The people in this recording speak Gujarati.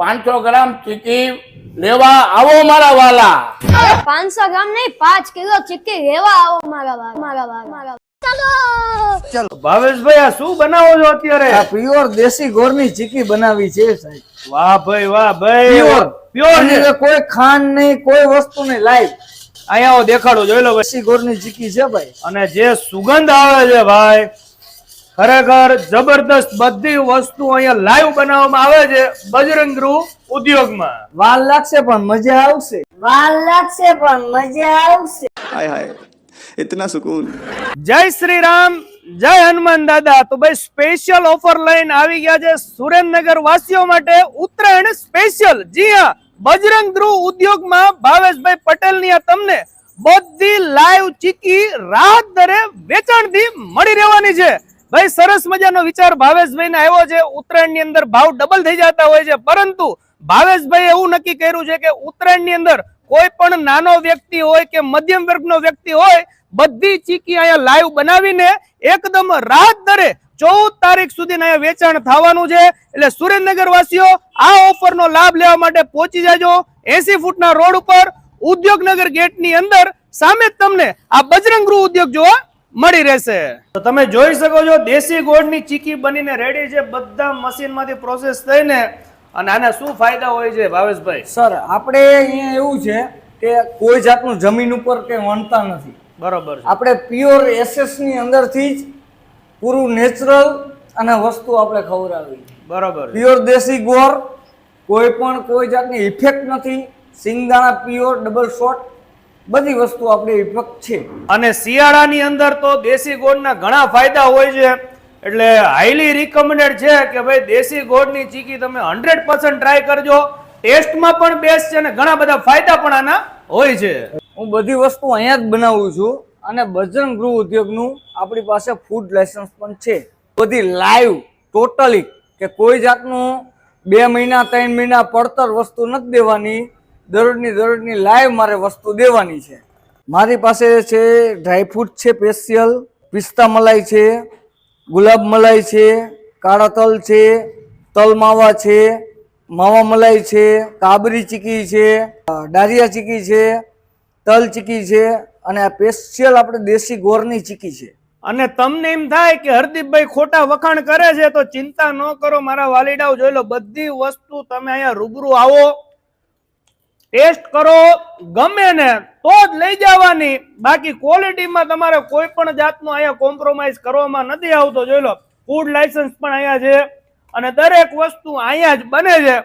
પાંચસો ગ્રામ ચીકી લેવા આવો મારા વાલા. પાંચસો ગ્રામ નહીં પાંચ કિલો ચીકી લેવા આવો મારા વાલા. મારા વાલા. મારા ભાવેશભાઈ આ શું બનાવો છો અત્યારે? આ પ્યોર દેશી ગોળની ચીકી બનાવી છે સાહેબ. વાહ ભાઈ વાહ ભાઈ. પ્યોર. પ્યોર કોઈ ખાંડ નહીં કોઈ વસ્તુ નહીં લાઈવ. અહીંયા દેખાડો જોઈ લો ભાઈ. દેશી ગોળની ચીકી છે ભાઈ. અને જે સુગંધ આવે છે ભાઈ ખરેખર જબરદસ્ત બધી વસ્તુ અહીંયા લાઈવ બનાવવામાં આવે છે બજરંગ ગૃહ ઉદ્યોગમાં. વાલ લાગશે પણ મજા આવશે. વાલ લાગશે પણ મજા આવશે. હાય હાય ઇતના સુકૂન. જય શ્રી રામ જય હનુમાન દાદા. તો ભાઈ સ્પેશિયલ ઓફર લઈને આવી ગયા છે સુરેન્દ્રનગર વાસીઓ માટે ઉત્તરાયણ સ્પેશિયલ જી હા બજરંગ ગૃહ ઉદ્યોગમાં ભાવેશભાઈ પટેલની આ તમને બધી લાઈવ ચીકી રાહત દરે વેચાણથી મળી રહેવાની છે. ભાઈ, સરસ મજાનો વિચાર ભાવેશભાઈને આવ્યો છે. ઉત્તરાયણની અંદર ભાવ ડબલ થઈ જતા હોય છે. પરંતુ ભાવેશભાઈ એવું નક્કી કર્યું છે કે ઉત્તરાયણની અંદર કોઈ પણ નાનો વ્યક્તિ હોય કે મધ્યમ વર્ગનો વ્યક્તિ હોય, બધી ચીકી અહીંયા લાઈવ બનાવીને એકદમ રાહત દરે ચૌદ તારીખ સુધી અહીંયા વેચાણ થવાનું છે. એટલે સુરેન્દ્રનગર વાસીઓ આ ઓફરનો લાભ લેવા માટે પહોંચી જાજો એસી ફૂટના રોડ ઉપર. ઉદ્યોગનગર ગેટની અંદર સામે તમને આ બજરંગ ઉદ્યોગ જોવા મળી રહેશે. તો તમે જોઈ શકો છો દેશી ગોળની ચીકી બનીને રેડી છે બધા મશીનમાંથી પ્રોસેસ થઈને અને આના શું ફાયદા હોય છે ભાવેશભાઈ? સર આપણે અહીંયા એવું છે કે કોઈ જાતનું જમીન ઉપર કે વણતા નથી. બરોબર આપણે પ્યોર એસેસની અંદરથી જ પૂરું નેચરલ અને વસ્તુ આપણે ખવડાવી. બરોબર છે. પ્યોર દેશી ગોળ કોઈ પણ કોઈ જાતની ઇફેક્ટ નથી. સિંગદાણા પ્યોર ડબલ શોટ બધી વસ્તુ આપણી ઇફેક્ટ છે. અને શિયાળાની અંદર તો દેશી ગોળના ઘણા ફાયદા હોય છે. એટલે હાઈલી રિકમેન્ડેડ છે કે ભાઈ દેશી ગોળની ચીકી તમે હંડ્રેડ પર્સન્ટ ટ્રાય કરજો. ટેસ્ટમાં પણ બેસ્ટ છે અને ઘણા બધા ફાયદા પણ આના હોય છે. હું બધી વસ્તુ અહીંયા જ બનાવું છું અને બજરંગ ગૃહ ઉદ્યોગનું આપણી પાસે ફૂડ લાયસન્સ પણ છે. બધી લાઈવ ટોટલી કે કોઈ જાતનું બે મહિના ત્રણ મહિના પડતર વસ્તુ નથી દેવાની. દરરોજની દરરોજની લાઈવ મારે વસ્તુ દેવાની છે. મારી પાસે છે ડ્રાયફ્રૂટ છે સ્પેશિયલ પિસ્તા મલાઈ છે, ગુલાબ મલાઈ છે, કાળા તલ છે, તલ માવા છે, માવા મલાઈ છે, કાબરી ચીકી છે ડારિયા ચીકી છે, તલ ચીકી છે અને આ સ્પેશિયલ આપણે દેશી ગોરની ચીકી છે. અને તમને એમ થાય કે હરદીપભાઈ ખોટા વખાણ કરે છે, તો ચિંતા ન કરો, મારા વાલીડાઓ જોઈ લો, બધી વસ્તુ તમે અહીંયા રૂબરૂ આવો. ટેસ્ટ કરો, ગમે ને, તો જ લઈ જવાની. બાકી ક્વોલિટીમાં તમારે કોઈ પણ જાતનું અહીંયા કોમ્પ્રોમાઇઝ કરવામાં નથી આવતો. જોઈ લો ફૂડ લાયસન્સ પણ અહીંયા છે અને દરેક વસ્તુ અહીંયા જ બને છે.